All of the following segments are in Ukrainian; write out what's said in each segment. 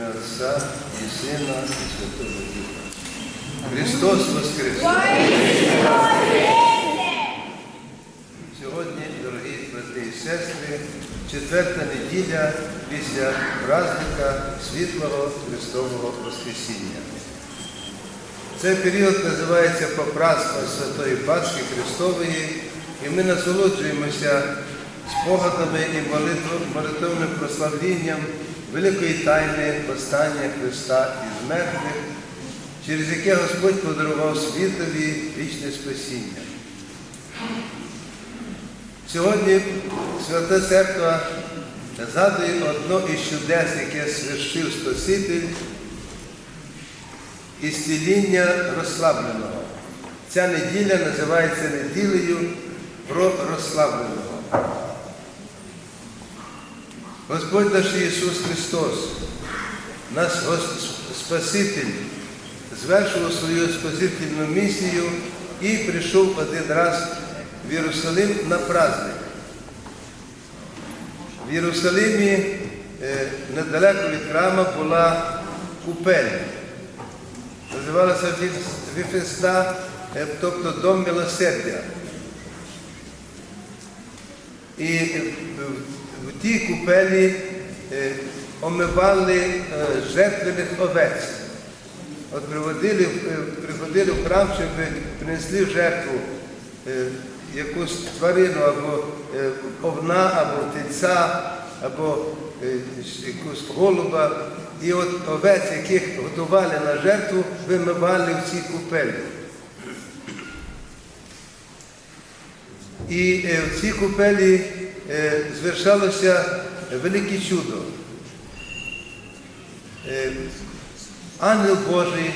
ім'я Отця і Сина і Святого Духа. Христос Воскрес! Сьогодні, дорогі брати і сестри, четверта неділя після праздника Світлого Христового Воскресіння. Цей період називається Попраска Святої Пасхи Христової, і ми насолоджуємося спогадами і молитовним прославлінням великої тайни постання Христа із мертвих, через яке Господь подарував світові вічне спасіння. Сьогодні Свята Церква згадує одно із чудес, яке свершив Спаситель, ісціління розслабленого. Ця неділя називається неділею про розслабленого. Господь наш Ісус Христос, наш Спаситель, звершував свою спасительну місію і прийшов один раз в Єрусалим на праздник. В Єрусалимі е, недалеко від храму була купель. Називалася Віф- Віфесна, е, тобто дом милосердя. І е, в- тій купелі е, омивали е, жертвених овець. От приводили, приходили в храм, щоб принесли жертву якусь тварину або овна, або тельця, або якусь голуба. І от овець, яких готували на жертву, вимивали в цій купелі. І е, в цій купелі е, звершалося велике чудо. Е, Ангел Божий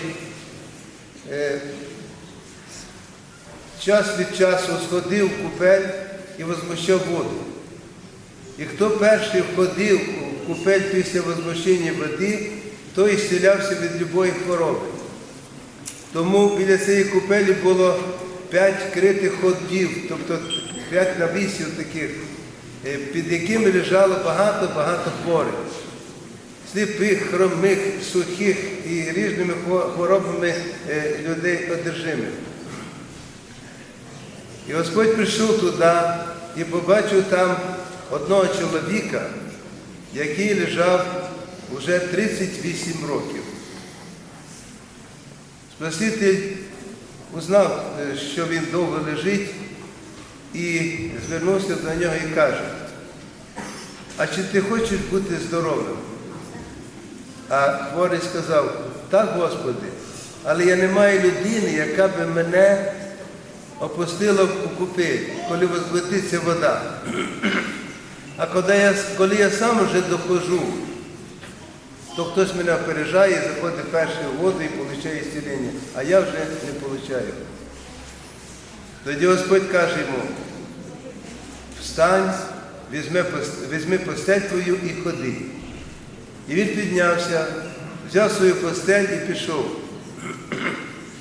час від часу сходив в купель і возмущав воду. І хто перший входив у купель після возмущення води, той ісцілявся від любої хвороби. Тому біля цієї купелі було п'ять критих ходів, тобто п'ять навісів таких, е, під якими лежало багато-багато хворих. Сліпих, хромих, сухих і різними хворобами е, людей одержимих. І Господь прийшов туди і побачив там одного чоловіка, який лежав уже 38 років. Спаситель узнав, е, що він довго лежить, і звернувся до нього і каже, а чи ти хочеш бути здоровим? А хворий сказав, так, Господи, але я не маю людини, яка би мене опустила в купель, коли возбудиться вода. А коли я, коли я сам вже доходжу, то хтось мене опережає, заходить перший в воду і отримує зцілення, а я вже не отримую. Тоді Господь каже йому, встань, візьми, візьми постель твою і ходи. І він піднявся, взяв свою постель і пішов.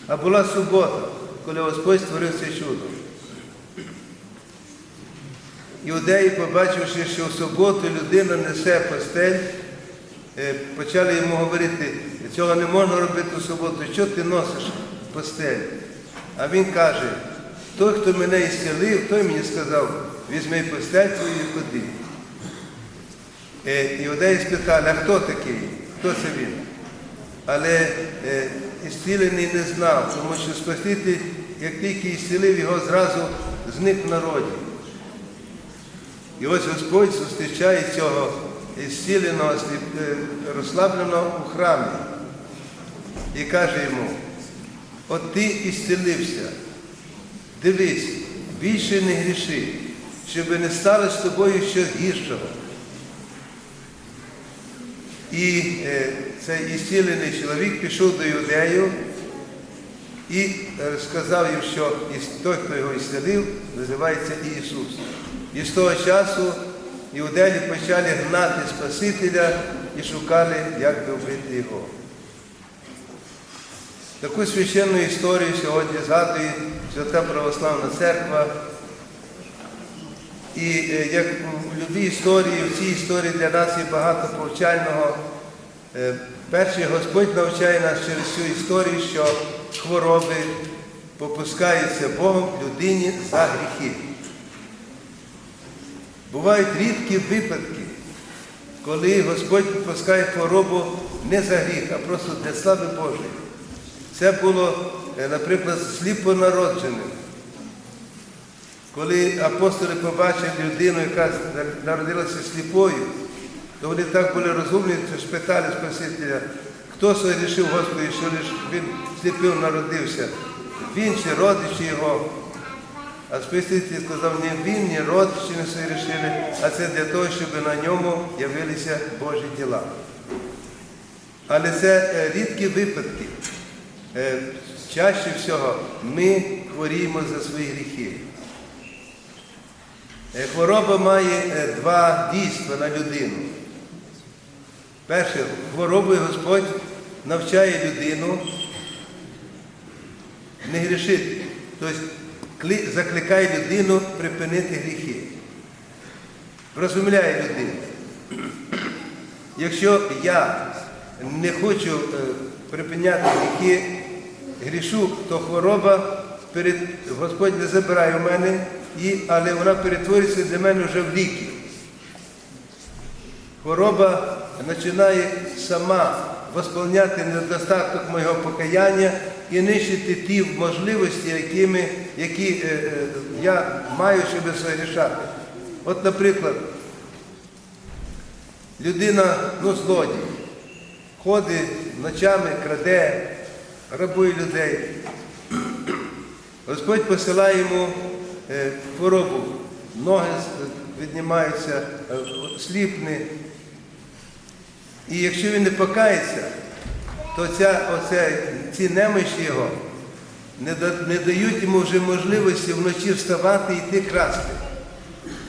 А була субота, коли Господь створив це чудо. Іудеї, побачивши, що в суботу людина несе постель, е, почали йому говорити, цього не можна робити в суботу, що ти носиш постель? А він каже, той, хто мене ісцілив, той мені сказав, візьми постель твою і ходи. Е, Іудеї спитали, а хто такий? Хто це він? Але е, ісцілений не знав, тому що Спаситель, як тільки ісцілив його, зразу зник в народі. І ось Господь зустрічає цього ісціленого, е, розслабленого у храмі і каже йому, от ти ісцілився, дивись, більше не гріши, щоб не стало з тобою щось гіршого. І е, цей ісцілений чоловік пішов до юдею і сказав їм, що той, хто його ісцелив, називається Ісус. І з того часу іудеї почали гнати Спасителя і шукали, як би вбити його. Таку священну історію сьогодні згадує Свята Православна Церква. І е, як в любій історії, в цій історії для нас є багато повчального. Е, Перший Господь навчає нас через цю історію, що хвороби попускаються Богом людині за гріхи. Бувають рідкі випадки, коли Господь попускає хворобу не за гріх, а просто для слави Божої. Це було, е, наприклад, сліпонародженим. Коли апостоли побачили людину, яка народилася сліпою, то вони так були розумні, що спитали Спасителя, хто согрішив Господи, що він сліпим народився, він чи родичі його. А Спаситель сказав, ні він, ні родичі не согрішили, а це для того, щоб на ньому явилися Божі діла. Але це е, рідкі випадки. Е, Чаще всього ми хворіємо за свої гріхи. Е, Хвороба має е, два дійства на людину. Перше, хворобою Господь навчає людину не грішити. Тобто закликає людину припинити гріхи. Розумляє людину. Якщо я не хочу припиняти гріхи, грішу, то хвороба перед, Господь не забирає у мене, і, але вона перетворюється для мене вже в ліки. Хвороба починає сама восполняти недостаток моєго покаяння і нищити ті можливості, якими, які е, е, я маю, щоб согрішати. От, наприклад, людина, ну, злодій, ходить ночами, краде, грабує людей. Господь посилає йому е, хворобу, ноги віднімаються, е, сліпне. І якщо він не покається, то ця, оце, ці немощі його не, да- не дають йому вже можливості вночі вставати і йти красти.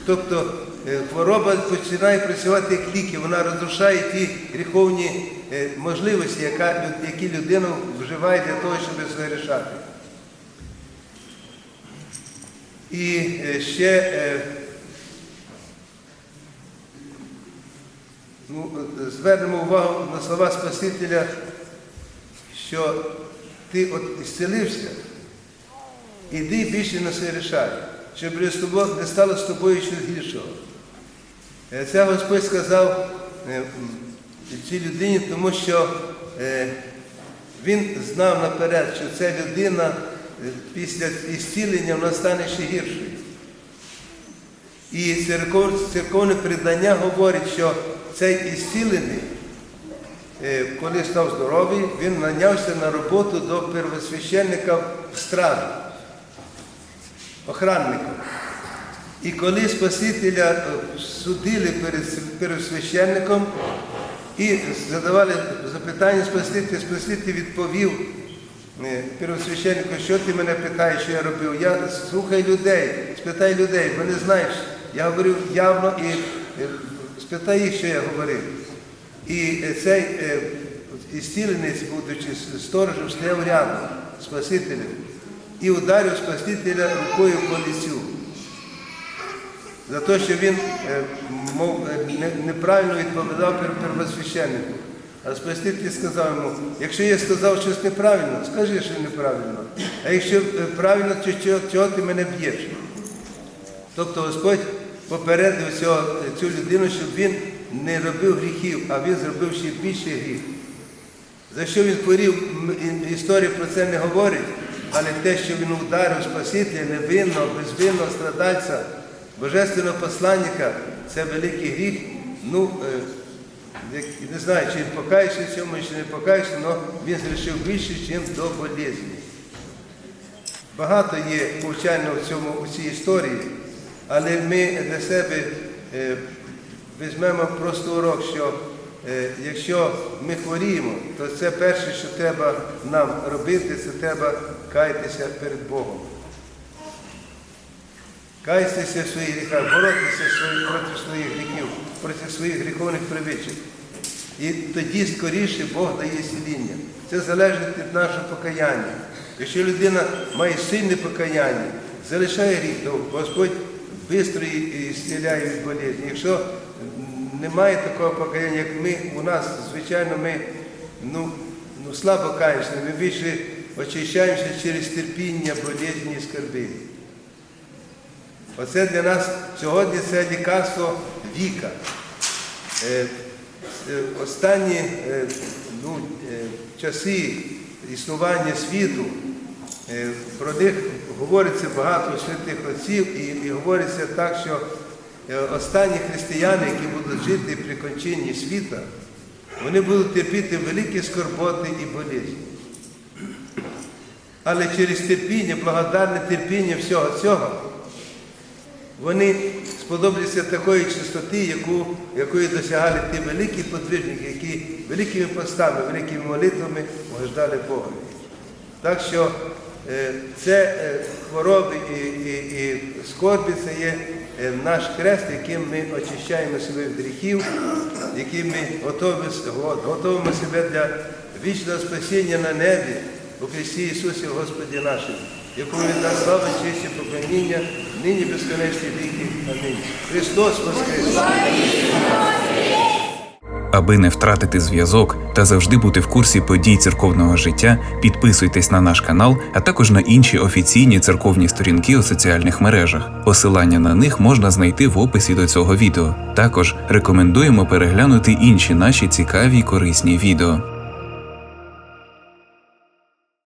Тобто е, хвороба починає працювати як ліки, вона розрушає ті гріховні е, можливості, які людина вживає для того, щоб згорішати. І е, ще е, ну, е, звернемо увагу на слова Спасителя, що ти от ісцелився, іди більше не согрішай, щоб не з тобою- не стало з тобою щось гіршого. Е, Це Господь сказав е, цій людині, тому що е, він знав наперед, що ця людина після ісцілення вона стане ще гіршою. І церков- церковне придання говорить, що цей ісцілений, коли став здоровий, він нанявся на роботу до первосвященника в стражу, охранника. І коли Спасителя е, судили перед первосвященником і задавали запитання Спасителя, Спаситель відповів е, первосвященнику, що ти мене питаєш, що я робив. Я слухай людей, спитай людей, бо не знаєш. Я говорив явно і е, спитай їх, що я говорив. І цей е, будучи сторожем, стояв рядом Спасителем і ударив Спасителя рукою по лицю за те, що він е, мов, е, неправильно відповідав первосвященнику. А Спаситель сказав йому, якщо я сказав щось неправильно, скажи, що неправильно. А якщо е, правильно, то чого, ти мене б'єш? Тобто Господь попередив цю людину, щоб він не робив гріхів, а він зробив ще більше гріх. За що він хворів, історія про це не говорить, але те, що він ударив Спасителя невинного, безвинного страдальця, божественного посланника, це великий гріх. Ну, е, не знаю, чи він покаявся в цьому, чи не покаявся, але він зрішив більше, ніж до болезні. Багато є повчального в цьому у цій історії, але ми для себе е, візьмемо просто урок, що е, якщо ми хворіємо, то це перше, що треба нам робити, це треба каятися перед Богом. Каятися в своїх гріхах, боротися проти своїх гріхів, проти своїх гріховних привичок. І тоді скоріше Бог дає зціління. Це залежить від нашого покаяння. Якщо людина має сильне покаяння, залишає гріх, то Господь швидко її зціляє від болезні. Якщо немає такого покаяння, як ми. У нас, звичайно, ми ну, ну, слабо каємося, ми більше очищаємося через терпіння, болезні і скарби. Оце для нас сьогодні це лікарство віка. Е, е, Останні е, ну, часи існування світу, про них говориться багато святих отців, і, і говориться так, що останні християни, які будуть жити при кончинні світа, вони будуть терпіти великі скорботи і болезні. Але через терпіння, благодарне терпіння всього цього, вони сподобляться такої чистоти, яку, якої досягали ті великі подвижники, які великими постами, великими молитвами угождали Богу. Так що е, це е, хвороби і, і, і скорбі це є е, наш хрест, яким ми очищаємо себе від гріхів, яким ми готовимо себе для вічного спасіння на небі у Христі Ісусі Господі нашому, якому він дасть славу, честь і поклоніння, нині безконечні віки. Амінь. Христос Воскрес! Аби не втратити зв'язок та завжди бути в курсі подій церковного життя, підписуйтесь на наш канал, а також на інші офіційні церковні сторінки у соціальних мережах. Посилання на них можна знайти в описі до цього відео. Також рекомендуємо переглянути інші наші цікаві й корисні відео.